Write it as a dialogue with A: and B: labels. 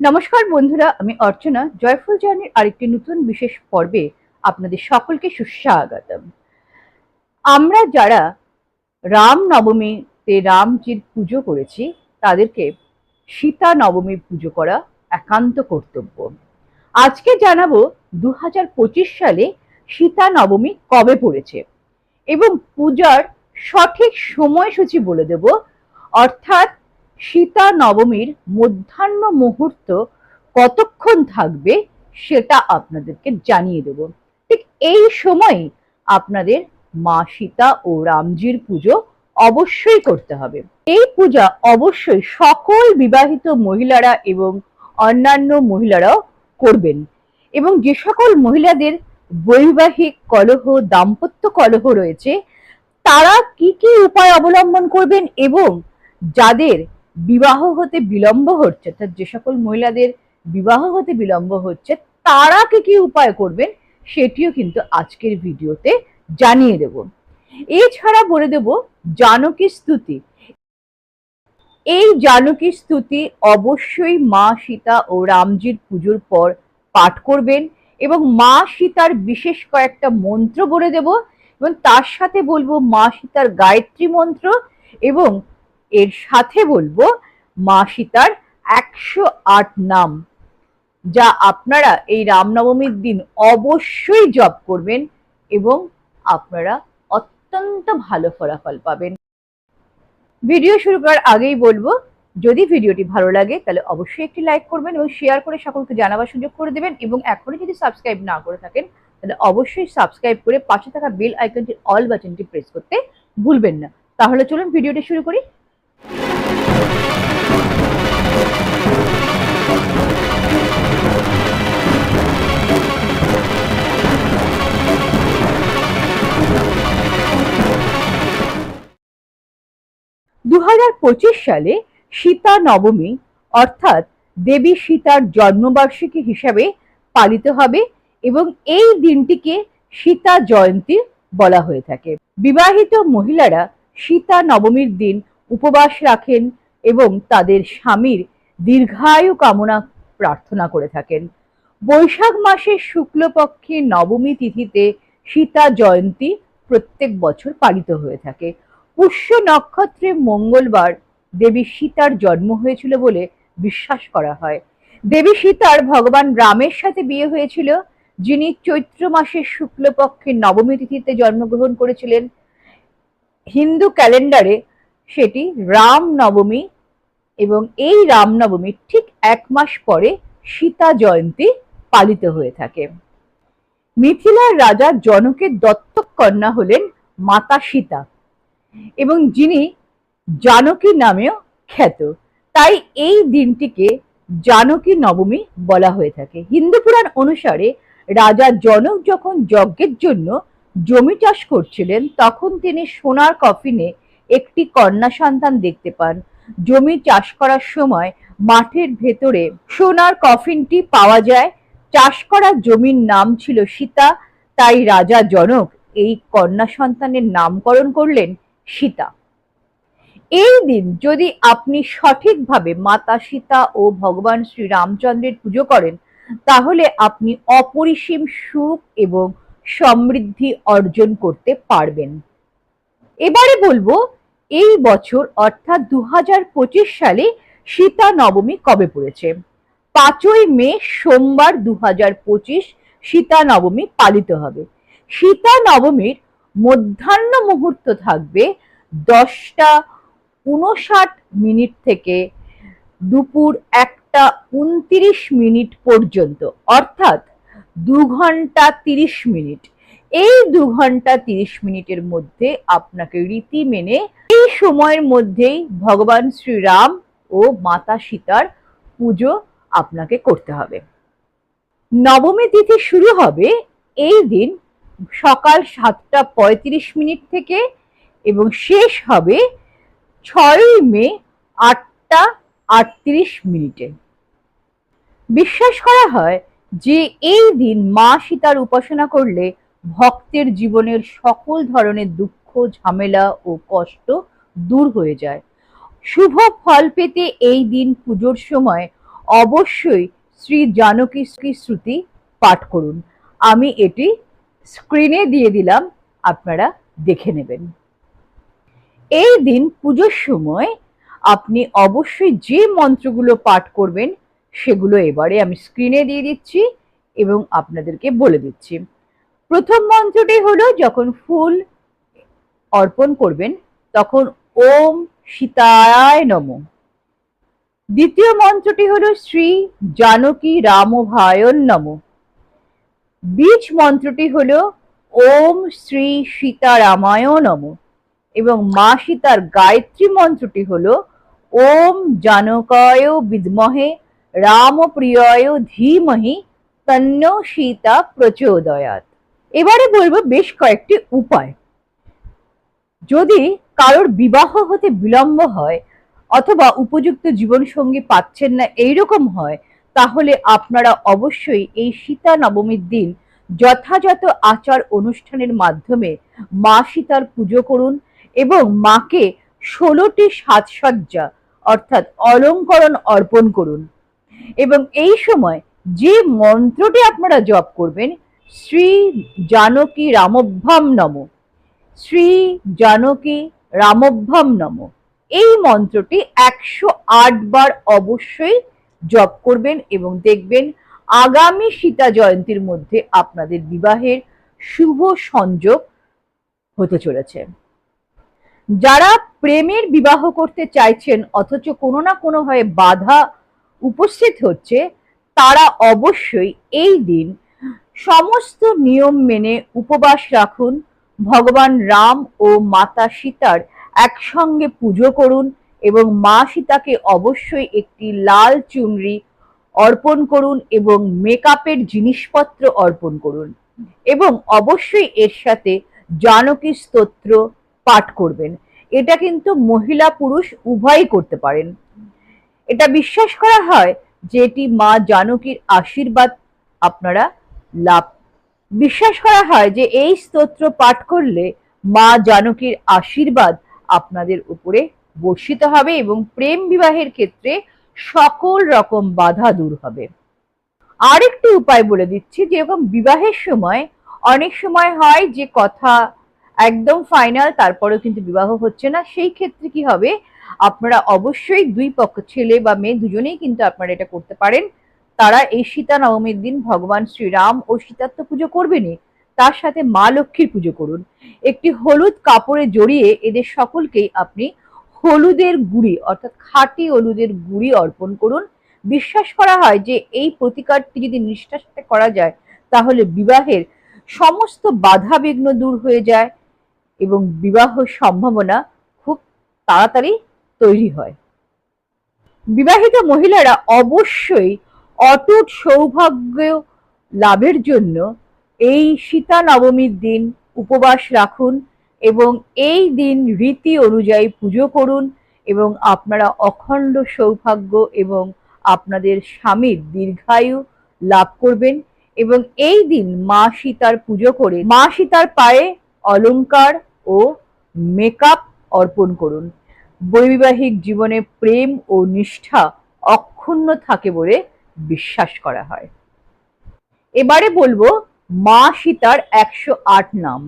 A: নমস্কার বন্ধুরা, আমি অর্চনা। জয়ফুল জার্নির আরেকটি নতুন বিশেষ পর্বে আপনাদের সকলকে সুস্বাগতম। আমরা যারা রাম নবমীতে রামজির পুজো করেছি, তাদেরকে সীতা নবমীর পুজো করা একান্ত কর্তব্য। আজকে জানাব দু হাজার পঁচিশ সালে সীতা নবমী কবে পড়েছে এবং পূজার সঠিক সময়সূচি বলে দেব, অর্থাৎ সীতা নবমীর মধ্যাহ্ন মুহূর্ত কতক্ষণ থাকবে সেটা আপনাদেরকে জানিয়ে দেব। ঠিক এই সময় আপনাদের মা সীতা ও রামজির পুজো অবশ্যই করতে হবে। এই পূজা অবশ্যই সকল বিবাহিত মহিলারা এবং অন্যান্য মহিলারাও করবেন এবং যে সকল মহিলাদের বৈবাহিক কলহ, দাম্পত্য কলহ রয়েছে, তারা কি কি উপায় অবলম্বন করবেন এবং যাদের বিবাহ হতে বিলম্ব হচ্ছে, অর্থাৎ যে সকল মহিলাদের বিবাহ হতে বিলম্ব হচ্ছে, তারা কি কি উপায় করবেন সেটিও কিন্তু আজকের ভিডিওতে জানিয়ে দেব। এছাড়া বলে দেব জানকী স্তুতি। এই জানকী স্তুতি অবশ্যই মা সীতা ও রামজির পুজোর পর পাঠ করবেন এবং মা সীতার বিশেষ কয়েকটা মন্ত্র বলে দেব এবং তার সাথে বলব মা সীতার গায়ত্রী মন্ত্র এবং এর সাথে বলব মা সীতার একশো আট নাম, যা আপনারা এই রামনবমীর দিন অবশ্যই জপ করবেন এবং আপনারা অত্যন্ত ভালো ফলাফল পাবেন। ভিডিও শুরু করার আগেই বলব, যদি ভিডিওটি ভালো লাগে তাহলে অবশ্যই একটি লাইক করবেন এবং শেয়ার করে সকলকে জানাবার সুযোগ করে দেবেন এবং এখনই যদি সাবস্ক্রাইব না করে থাকেন তাহলে অবশ্যই সাবস্ক্রাইব করে পাশে থাকা বেল আইকনটির অল বাটনটি প্রেস করতে ভুলবেন না। তাহলে চলুন ভিডিওটি শুরু করি। দু হাজার পঁচিশ সালে সীতা নবমী, অর্থাৎ দেবী সীতার জন্মবার্ষিকী হিসাবে পালিত হবে এবং এই দিনটিকে সীতা জয়ন্তী বলা হয়ে থাকে। বিবাহিত মহিলারা সীতা নবমীর দিন উপবাস রাখেন এবং তাদের স্বামীর দীর্ঘায়ু কামনা প্রার্থনা করে থাকেন। বৈশাখ মাসের শুক্লপক্ষে নবমী তিথিতে সীতা জয়ন্তী প্রত্যেক বছর পালিত হয়ে থাকে। পুষ্য নক্ষত্রে মঙ্গলবার দেবী সীতার জন্ম হয়েছিল বলে বিশ্বাস করা হয়। দেবী সীতার ভগবান রামের সাথে বিয়ে হয়েছিল, যিনি চৈত্র মাসের শুক্লপক্ষের নবমী তিথিতে জন্মগ্রহণ করেছিলেন। হিন্দু ক্যালেন্ডারে সেটি রাম নবমী এবং এই রামনবমীর ঠিক এক মাস পরে সীতা জয়ন্তী পালিত হয়ে থাকে। মিথিলার রাজা জনকের দত্তক কন্যা হলেন মাতা সীতা। এবং যিনি জানকী নামেও খ্যাত। তাই এই দিনটিকে জানকী নবমী বলা হয়ে থাকে। হিন্দু পুরাণ অনুসারে রাজা জনক যখন যজ্ঞের জন্য জমি চাষ করছিলেন, তখন তিনি সোনার কফিনে একটি কন্যা সন্তান দেখতে পান। জমি চাষ করার সময় মাঠের ভেতরে সোনার কফিনটি পাওয়া যায়। চাষ করা জমির নাম ছিল সীতা। তাই রাজা জনক এই কন্যা সন্তানের নামকরণ করলেন। সীতা। এই দিন যদি আপনি সঠিকভাবে মাতা সীতা ও ভগবান শ্রী রামচন্দ্রের পুজো করেন, তাহলে আপনি অপরিসীম সুখ এবং সমৃদ্ধি অর্জন করতে পারবেন। এবারে বলব, এই বছর অর্থাৎ দু হাজার পঁচিশ সালে সীতা নবমী কবে পড়েছে? পাঁচই মে সোমবার দু হাজার পঁচিশ সীতা নবমী পালিত হবে। সীতা নবমীর মধ্যাহ্ন মুহূর্ত থাকবে দশটা উনষাট মিনিট থেকে দুপুর একটা উনত্রিশ মিনিট পর্যন্ত, অর্থাৎ দু ঘণ্টা তিরিশ মিনিট। এই দু ঘণ্টা তিরিশ মিনিটের মধ্যে আপনাকে রীতি মেনে এই সময়ের মধ্যেই ভগবান শ্রীরাম ও মাতা সীতার পুজো আপনাকে করতে হবে। নবমী তিথি শুরু হবে এই দিন সকাল সাতটা পঁয়ত্রিশ মিনিট থেকে এবং শেষ হবে ছয়ই মে আটটা আটত্রিশ মিনিটে। বিশ্বাস করা হয় যে এই দিন মা সীতার উপাসনা করলে ভক্তের জীবনের সকল ধরনের দুঃখ, ঝামেলা ও কষ্ট দূর হয়ে যায়। শুভ ফল পেতে এই দিন পুজোর সময় অবশ্যই শ্রী জানকী শ্রুতি পাঠ করুন। আমি এটি স্ক্রিনে দিয়ে দিলাম, আপনারা দেখে নেবেন। এই দিন পুজোর সময় আপনি অবশ্যই যে মন্ত্রগুলো পাঠ করবেন, সেগুলো এবারে আমি স্ক্রিনে দিয়ে দিচ্ছি এবং আপনাদেরকে বলে দিচ্ছি। প্রথম মন্ত্রটি হলো, যখন ফুল অর্পণ করবেন, তখন ওম সীতায় নম। দ্বিতীয় মন্ত্রটি হলো, শ্রী জানকী রামভায়ন নম। বীজ মন্ত্রটি হল, ওম শ্রী সীতারামায় নম। এবং মা সীতার গায়ত্রী মন্ত্রটি হল, ওম জানকায় বিদ্মহে, রামপ্রিয়ায় ধীমহি, তন্ন সীতা প্রচোদয়াত। এবারে বলব বেশ কয়েকটি উপায়। যদি কারোর বিবাহ হতে বিলম্ব হয়, অথবা উপযুক্ত জীবনসঙ্গী পাচ্ছেন না, এইরকম হয় তাহলে আপনারা অবশ্যই এই সীতা নবমীর দিন যথাযথ আচার অনুষ্ঠানের মাধ্যমে মা সীতার পুজো করুন এবং মাকে ষোলোটি সাজসজ্জা অর্থাৎ অলঙ্করণ অর্পণ করুন। এবং এই সময় যে মন্ত্রটি আপনারা জপ করবেন, শ্রী জানকী রামভ্যাম নম, শ্রী জানকী রামভ্যাম নম। এই মন্ত্রটি একশো আট বার অবশ্যই জপ করবেন এবং দেখবেন আগামী সীতা জয়ন্তীর মধ্যে আপনাদের বিবাহের শুভ সংযোগ হতে চলেছে। যারা প্রেমের বিবাহ করতে চাইছেন অথচ কোনো না কোনোভাবে বাধা উপস্থিত হচ্ছে, তারা অবশ্যই এই দিন সমস্ত নিয়ম মেনে উপবাস রাখুন। ভগবান রাম ও মাতা সীতার একসঙ্গে পুজো করুন। এবং মা সীতাকে অবশ্যই একটি লাল চুনরি অর্পণ করুন এবং মেকআপের জিনিসপত্র অর্পণ করুন। এবং অবশ্যই এর সাথে জানকী স্তোত্র পাঠ করবেন। এটা কিন্তু মহিলা পুরুষ উভয়ই করতে পারেন। এটা বিশ্বাস করা হয় যে এটি মা জানকীর আশীর্বাদ আপনারা লাভ বিশ্বাস করা হয় যে এই স্তোত্র পাঠ করলে মা জানকীর আশীর্বাদ আপনাদের উপরে বর্ষিত হবে এবং প্রেম বিবাহের ক্ষেত্রে সকল রকম বাধা দূর হবে। আরেকটি উপায় বলে দিচ্ছি যেরকম বিবাহের সময় অনেক সময় হয় যে কথা একদম ফাইনাল তারপরেও কিন্তু বিবাহ হচ্ছে না। সেই ক্ষেত্রে কি হবে? আপনারা অবশ্যই দুই পক্ষ, ছেলে বা মেয়ে দুজনেই কিন্তু আপনারা এটা করতে পারেন। তারা এই সীতা নবমীর দিন ভগবান শ্রীরাম ও সীতার তো পুজো করবেনই, তার সাথে মা লক্ষ্মীর পুজো করুন। একটি হলুদ কাপড়ে জড়িয়ে এদের সকলকেই আপনি হলুদের গুড়ি, অর্থাৎ খাঁটি হলুদের গুড়ি অর্পণ করুন। বিশ্বাস করা হয় যে এই প্রতিকারটি যদি নিষ্ঠার সাথে করা যায়, তাহলে বিবাহের সমস্ত বাধা বিঘ্ন দূর হয়ে যায় এবং বিবাহ সম্ভাবনা খুব তাড়াতাড়ি তৈরি হয়। বিবাহিত মহিলারা অবশ্যই অটুট সৌভাগ্য লাভের জন্য এই সীতা নবমীর দিন উপবাস রাখুন। এবং এই দিন রীতি অনুযায়ী পুজো করুন এবং আপনারা অখণ্ড সৌভাগ্য এবং আপনাদের স্বামীর দীর্ঘায়ু লাভ করবেন এবং এই দিন মা সীতার পুজো করে মা সীতার পায়ে অলংকার ও মেকআপ অর্পণ করুন। বৈবাহিক জীবনে প্রেম ও নিষ্ঠা অক্ষুণ্ণ থাকে বলে বিশ্বাস করা হয়। এবারে বলব মা সীতার একশো আট নাম।